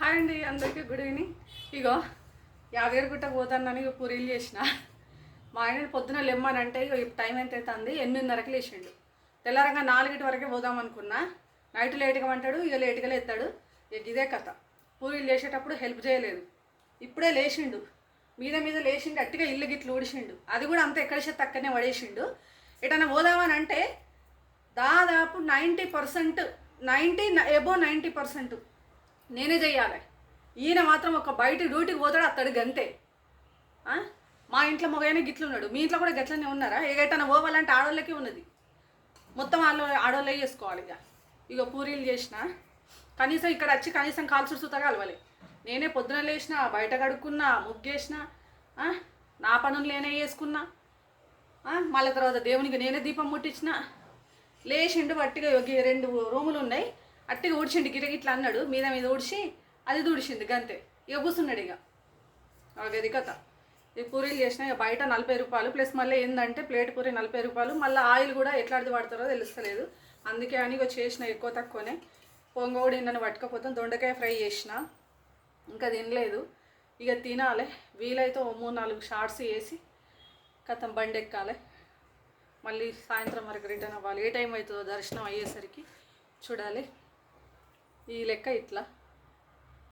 Hi అండి అందరికీ good evening. ఇగో యాదగిరిగుట్ట పోతానని ఇక పూరీలు చేసిన. మా ఆయన పొద్దున లెమ్మనంటే ఇక ఇప్పుడు టైం ఎంత అవుతుంది? ఎనిమిదిన్నరకు లేచిండు. తెల్లారంగా నాలుగింటి వరకే పోదాం అనుకున్నా నైట్ లేట్గా అంటాడు ఇక లేట్గా లేస్తాడు ఇక ఇదే కథ. పూరీలు చేసేటప్పుడు హెల్ప్ చేయలేదు. ఇప్పుడే లేచిండు. మీద మీద లేచిండు అట్టిగా ఇల్లు గిట్లు ఊడిచిండు. అది కూడా అంత ఎక్కడ చేత పడేసిండు. ఎటన్నా పోదామని అంటే దాదాపు ninety percent ninety above ninety percent నేనే చెయ్యాలి. ఈయన మాత్రం ఒక బయట డ్యూటీకి పోతాడు అత్తడు గంతే. మా ఇంట్లో మగైనా గిట్లున్నాడు. మీ ఇంట్లో కూడా గట్లనే ఉన్నారా? ఎగైనా పోవాలంటే ఆడోళ్ళకి ఉన్నది. మొత్తం వాళ్ళు ఆడోళ్ళే చేసుకోవాలి ఇక. ఇక పూరీలు చేసిన. కనీసం ఇక్కడ వచ్చి కనీసం కాలు చుడుతా కలవాలి నేనే పొద్దున లేచిన బయట కడుక్కున్నా ముగ్గేసిన నా పనులు నేనే చేసుకున్నా. మళ్ళీ తర్వాత దేవునికి నేనే దీపం ముట్టించిన. లేచిండు పట్టిగా ఒక రెండు రూములు ఉన్నాయి. అట్టిగా ఊడ్చిండు గిరగి ఇట్లా అన్నాడు. మీద మీద ఊడ్చి అది దూడిచింది గంతే. ఇక కూర్చున్నాడు ఇక. అది కథ. ఈ పూరీలు చేసిన ఇక బయట నలభై రూపాయలు ప్లస్ మళ్ళీ ఏంటంటే ప్లేట్ పూరి నలభై రూపాయలు మళ్ళీ ఆయిల్ కూడా ఎట్లాంటిది వాడతారో తెలుస్తలేదు. అందుకే అని ఇక చేసిన ఎక్కువ తక్కువనే. పొంగ కూడా నిన్న పట్టుకపోతాం. దొండకాయ ఫ్రై చేసిన ఇంకా తినలేదు. ఇక తినాలి. వీలైతే ఓ మూడు నాలుగు షార్ట్స్ వేసి కథం బండి ఎక్కాలి మళ్ళీ సాయంత్రం వరకు రిటర్న్ అవ్వాలి. ఏ టైం అవుతుందో దర్శనం అయ్యేసరికి చూడాలి. ఈ లెక్క ఇట్లా.